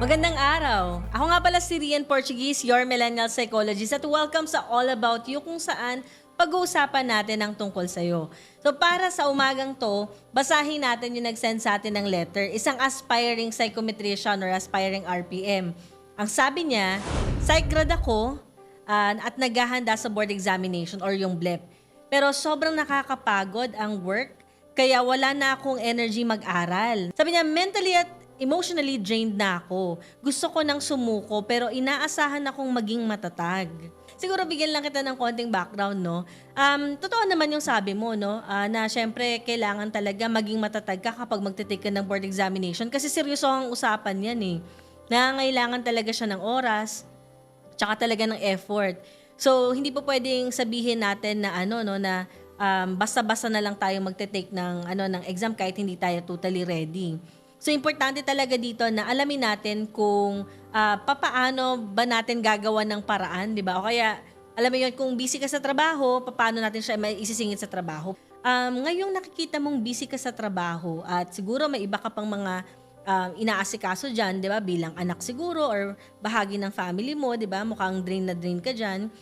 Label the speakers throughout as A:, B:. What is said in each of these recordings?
A: Magandang araw. Ako nga pala si Rian Portuguese, your millennial psychologist at welcome sa All About You kung saan pag-uusapan natin ang tungkol sa'yo. So para sa umagang to, basahin natin yung nag-send sa atin ng letter, isang aspiring psychometrician or aspiring RPM. Ang sabi niya, psych grad ako ah, at naghahanda sa board examination or yung BLEP. Pero sobrang nakakapagod ang work, kaya wala na akong energy mag-aral. Sabi niya, mentally at emotionally drained na ako. Gusto ko nang sumuko pero inaasahan akong maging matatag. Siguro bigyan lang kita ng konting background, no? Um, totoo naman yung sabi mo, no? Ah, na syempre, kailangan talaga maging matatag ka kapag magtitake ka ng board examination kasi seryoso ang usapan yan, eh. Nangangailangan talaga siya ng oras, tsaka talaga ng effort. So, hindi po pwedeng sabihin natin na ano, no, na um, basta-basta na lang tayo magte-take ng, ano, ng exam kahit hindi tayo totally ready. So, importante talaga dito na alamin natin kung ah, papaano ba natin gagawa ng paraan, di ba? O kaya, alam mo yun, kung busy ka sa trabaho, paano natin siya may isisingit sa trabaho. Um, ngayong nakikita mong busy ka sa trabaho at siguro may iba ka pang mga um, inaasikaso dyan, di ba? Bilang anak siguro or bahagi ng family mo, di ba? Mukhang drain na drain ka dyan.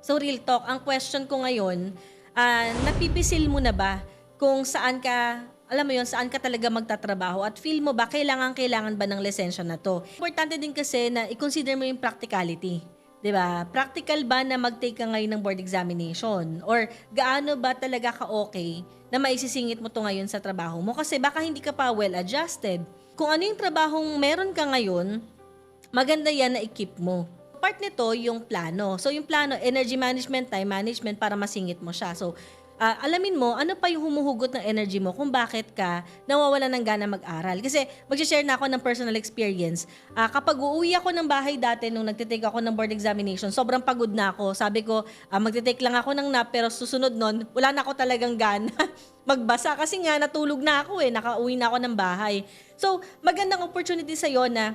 A: So, real talk, ang question ko ngayon, ah, napipisil mo na ba kung saan ka alam mo yon saan ka talaga magtatrabaho at feel mo ba kailangan kailangan ba ng lisensya na to. Importante din kasi na i-consider mo yung practicality. 'Di ba? Practical ba na mag-take ka ngayon ng board examination or gaano ba talaga ka okay na maisisingit mo to ngayon sa trabaho mo kasi baka hindi ka pa well adjusted. Kung ano yung trabahong meron ka ngayon, maganda yan na i-keep mo. Part nito yung plano. So yung plano, energy management, time management para masingit mo siya. So ah, alamin mo ano pa yung humuhugot ng energy mo kung bakit ka nawawala ng gana mag-aral. Kasi mag-share na ako ng personal experience. Ah, kapag uuwi ako ng bahay dati nung nagtitake ako ng board examination, sobrang pagod na ako. Sabi ko, ah, magtitake lang ako ng nap pero susunod nun, wala na ako talagang gana magbasa kasi nga natulog na ako eh, nakauwi na ako ng bahay. So, magandang opportunity sa'yo na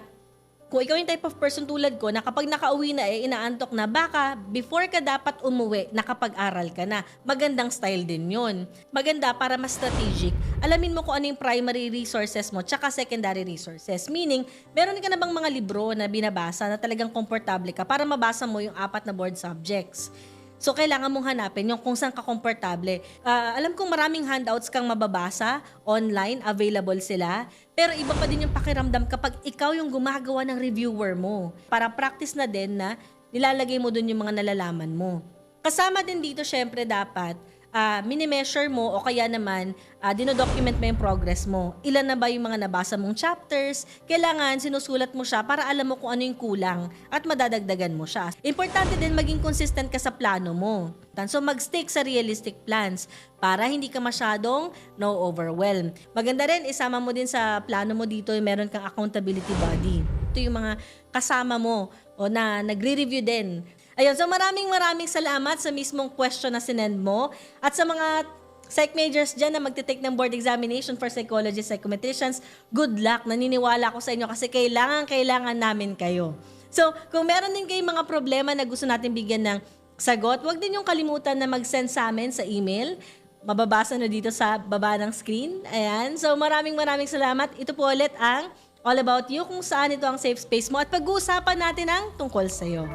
A: kung ikaw yung type of person tulad ko na kapag nakauwi na eh, inaantok na, baka before ka dapat umuwi, nakapag-aral ka na. Magandang style din yun. Maganda para mas strategic. Alamin mo kung ano yung primary resources mo tsaka secondary resources. Meaning, meron ka na bang mga libro na binabasa na talagang komportable ka para mabasa mo yung apat na board subjects. So, kailangan mong hanapin yung kung saan ka komportable. Ah, alam kong maraming handouts kang mababasa, online, available sila. Pero iba pa din yung pakiramdam kapag ikaw yung gumagawa ng reviewer mo. Para practice na din na nilalagay mo dun yung mga nalalaman mo. Kasama din dito, syempre, dapat ah mini-measure mo o kaya naman ah, dinodocument mo yung progress mo. Ilan na ba yung mga nabasa mong chapters? Kailangan sinusulat mo siya para alam mo kung ano yung kulang at madadagdagan mo siya. Importante din maging consistent ka sa plano mo. So mag-stick sa realistic plans para hindi ka masyadong no-overwhelm. Maganda rin, isama mo din sa plano mo dito, meron kang accountability body. Ito yung mga kasama mo o na nagre-review din Ayun, so maraming maraming salamat sa mismong question na sinend mo at sa mga psych majors dyan na magte-take ng board examination for psychologists, psychometricians, good luck. Naniniwala ako sa inyo kasi kailangan, kailangan namin kayo. So, kung meron din kayong mga problema na gusto natin bigyan ng sagot, huwag din yung kalimutan na mag-send sa amin sa email. Mababasa na dito sa baba ng screen. Ayan. So, maraming maraming salamat. Ito po ulit ang All About You kung saan ito ang safe space mo at pag-uusapan natin ang tungkol sa'yo.